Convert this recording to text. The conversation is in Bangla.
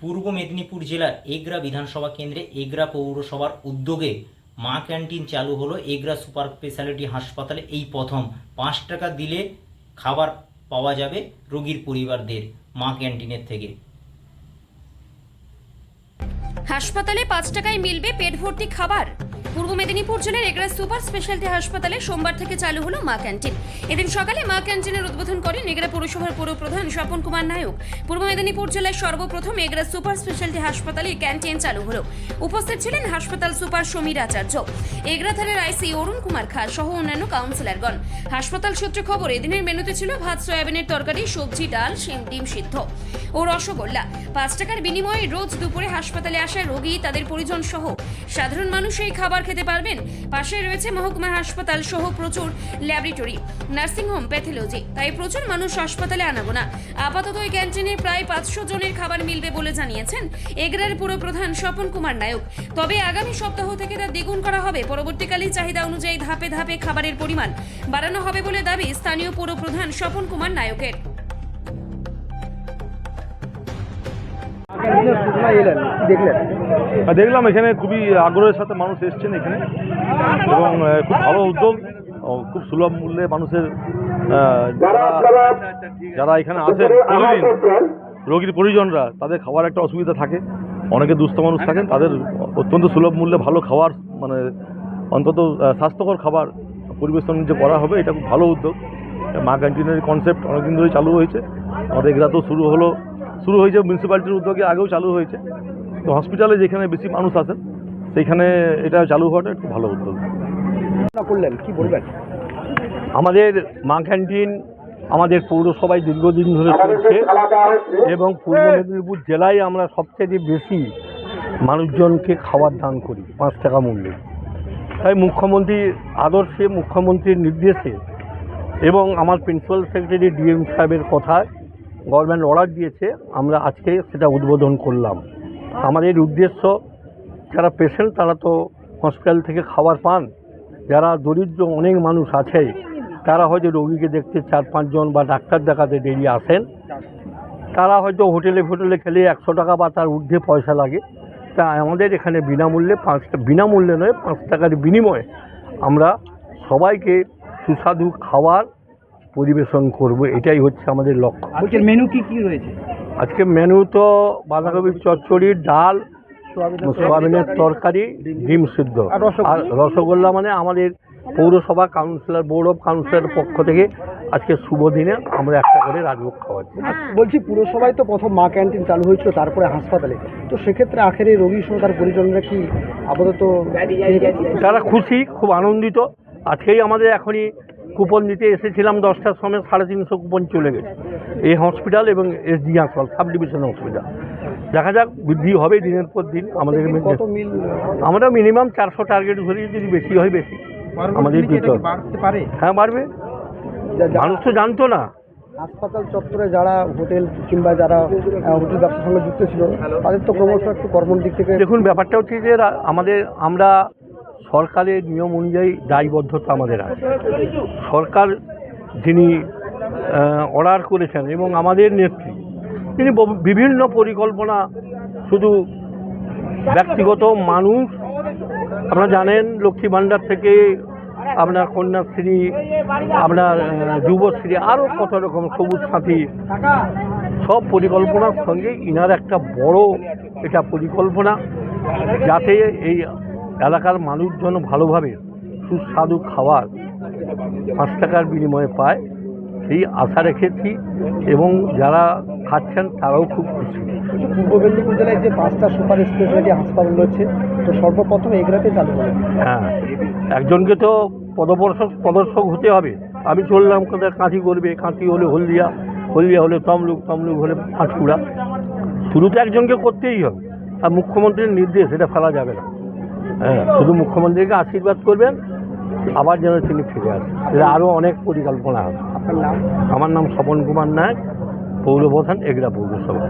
পূর্ব মেদিনীপুর জেলার এগরা বিধানসভা কেন্দ্রে এগরা পৌরসভার উদ্যোগে মা ক্যান্টিন চালু হলো। এগরা সুপার স্পেশালিটি হাসপাতালে এই প্রথম। পাঁচ টাকা দিলে খাবার পাওয়া যাবে রোগীর পরিবারদের মা ক্যান্টিনের থেকে। হাসপাতালে পাঁচ টাকায় মিলবে পেট ভর্তি খাবার। পূর্ব মেদিনীপুর জেলার এগরা সুপার স্পেশালিটি হাসপাতালে সোমবার থেকে চালু হলো মা ক্যান্টিন। এদিন সকালে মা ক্যান্টিনের উদ্বোধন করেন এগরা পৌরসভার পৌর প্রধান স্বপন কুমার নায়ক। পূর্ব মেদিনীপুর জেলায় সর্বপ্রথম এগরা সুপার স্পেশালিটি হাসপাতালে ক্যান্টিন চালু হলো। উপস্থিত ছিলেন হাসপাতাল সুপার সমীর আচার্য। এগরা থানার আইসি অরুণ কুমার খা সহ অন্যান্য কাউন্সিলরগণ। হাসপাতাল সূত্রে খবর, এদিনের মেনুতে ছিল ভাত, সয়াবিনের তরকারি, সবজি, ডাল, শিম, ডিম সিদ্ধ। ও রসগোল্লা। পাঁচ টাকার বিনিময়ে রোজ দুপুরে হাসপাতালে আসা রোগী, তাদের পরিজন সহ সাধারণ মানুষ এই খাবার খেতে পারবেন। পাশে রয়েছে মহকুমা হাসপাতাল সহ প্রচুর ল্যাবরেটরি নার্সিংহোম প্যাথোলজি। তাই প্রচুর মানুষ হাসপাতালে আনাগোনা আপাতত এই ক্যান্টিনে প্রায় পাঁচশো জনের খাবার মিলবে বলে জানিয়েছেন এগরার পুরো প্রধান স্বপন কুমার নায়ক। তবে আগামী সপ্তাহ থেকে তা দ্বিগুণ করা হবে। পরবর্তীকালে চাহিদা অনুযায়ী ধাপে ধাপে খাবারের পরিমাণ বাড়ানো হবে বলে দাবি স্থানীয় পুর প্রধান স্বপন কুমার নায়কের। দেখলাম, এখানে খুবই আগ্রহের সাথে মানুষ এসছেন এখানে। এবং খুব ভালো উদ্যোগ খুব সুলভ মূল্যে মানুষের যারা এখানে আসেন রোগীর পরিজনরা, তাদের খাওয়ার একটা অসুবিধা থাকে। অনেকে দুস্থ মানুষ থাকেন, তাদের অত্যন্ত সুলভ মূল্যে ভালো খাবার মানে অন্তত স্বাস্থ্যকর খাবার পরিবেশন যে করা হবে, এটা খুব ভালো উদ্যোগ। মা ক্যান্টিনের কনসেপ্ট অনেকদিন ধরে চালু হয়েছে। আমাদের এগুলাতেও শুরু হলো। শুরু হয়েছে মিউনিসিপ্যালিটির উদ্যোগে আগেও চালু হয়েছে। তো হসপিটালে যেখানে বেশি মানুষ আসেন সেইখানে এটা চালু হওয়াটা একটু ভালো উদ্যোগ। করলেন কি বলবেন? আমাদের মা ক্যান্টিন আমাদের পৌরসভায় দীর্ঘদিন ধরে চলছে এবং পূর্ব মেদিনীপুর জেলায় আমরা সবচেয়ে বেশি মানুষজনকে খাবার দান করি পাঁচ টাকা মূল্যে। তাই মুখ্যমন্ত্রীর আদর্শে মুখ্যমন্ত্রীর নির্দেশে এবং আমার প্রিন্সিপাল সেক্রেটারি ডিএম সাহেবের কথায় গভর্নমেন্ট অর্ডার দিয়েছে, আমরা আজকে সেটা উদ্বোধন করলাম। আমাদের উদ্দেশ্য, যারা পেশেন্ট তারা তো হসপিটাল থেকে খাবার পান, যারা দরিদ্র অনেক মানুষ আছে, তারা হয়তো রোগীকে দেখতে চার পাঁচজন বা ডাক্তার দেখাতে দেরি আসেন। তারা হয়তো হোটেলে ফোটেলে খেলে একশো টাকা বা তার ঊর্ধ্বে পয়সা লাগে। তা আমাদের এখানে বিনামূল্যে পাঁচ, বিনামূল্যে নয়, পাঁচ টাকার বিনিময়ে আমরা সবাইকে সুস্বাদু খাবার পরিবেশন করব এটাই হচ্ছে আমাদের লক্ষ্য। আজকের মেনু কি কি রয়েছে? আজকে মেনু তো বাঁধাকপির চচ্চড়ি ডাল সোয়াবিনের তরকারি ডিম সিদ্ধ। আর রসগোল্লা? মানে আমাদের পৌরসভা কাউন্সিলর বোর্ড অফ কাউন্সিলর পক্ষ থেকে আজকে শুভ দিনে আমরা একটা করে রাজভোগ খাওয়াচ্ছি। বলছি পুরসভায় তো প্রথম মা ক্যান্টিন চালু হয়েছিল তারপরে হাসপাতালে। তো সেক্ষেত্রে আখেরে রোগীর সঙ্গে তার পরিজনরা কি আপাতত তারা খুশি খুব আনন্দিত। আজকেই আমাদের এখনই কুপন দিতে এসেছিলাম দশটার সময় সাড়ে তিনশো কুপন চলে গেছে। এই হসপিটাল এবং এস এসডি হাসপাতাল সাব ডিভিশন হসপিটাল দেখা যাক বৃদ্ধি হবে দিনের পর দিন। আমাদের আমরা মিনিমাম চারশো টার্গেট ধরি যদি বেশি হয় বেশি। আমাদের বাড়তে পারে? হ্যাঁ বাড়বে। মানুষ তো জানতো না। হাসপাতাল চত্বরে যারা হোটেল কিংবা যারা হোটেল ব্যবসার সঙ্গে যুক্ত ছিল তাদের তো ক্রমশ একটু কর্মর দিক থেকে দেখুন ব্যাপারটা হচ্ছে যে আমাদের আমরা সরকারের নিয়ম অনুযায়ী দায়বদ্ধতা আমাদের আছে। সরকার যিনি অর্ডার করেছেন এবং আমাদের নেত্রী, তিনি বিভিন্ন পরিকল্পনা শুধু ব্যক্তিগত মানুষ, আপনারা জানেন লক্ষ্মী ভাণ্ডার থেকে আপনার কন্যাশ্রী, আপনার যুবশ্রী, আরও কত রকম সবুজ সাথী, সব পরিকল্পনার সঙ্গে ইনার একটা বড় এটা পরিকল্পনা, যাতে এই এলাকার মানুষজন ভালোভাবে সুস্বাদু খাবার পাঁচ টাকার বিনিময়ে পায়। সেই আশা রেখেছি এবং যারা খাচ্ছেন তারাও খুব খুশি। পূর্ব মেদিনীপুর জেলায় যে পাঁচটা সুপার স্পেশালিটি হাসপাতাল রয়েছে তো সর্বপ্রথম এগুলাতে চালু হবে। হ্যাঁ একজনকে তো পদদর্শক প্রদর্শক হতে হবে। আমি চললাম কোথায় কাঁথি করবে কাঁথি হলে হলদিয়া হলদিয়া হলে তমলুক তমলুক হলে পাঁচকুড়া। শুরু তো একজনকে করতেই হবে আর মুখ্যমন্ত্রীর নির্দেশ এটা ফেলা যাবে না। হ্যাঁ শুধু মুখ্যমন্ত্রীকে আশীর্বাদ করবেন আবার যেন তিনি ফিরে আসেন। এটা আরও অনেক পরিকল্পনা আছে। আপনার নাম? আমার নাম স্বপন কুমার নায়ক পৌরপ্রধান এগরা পৌরসভা।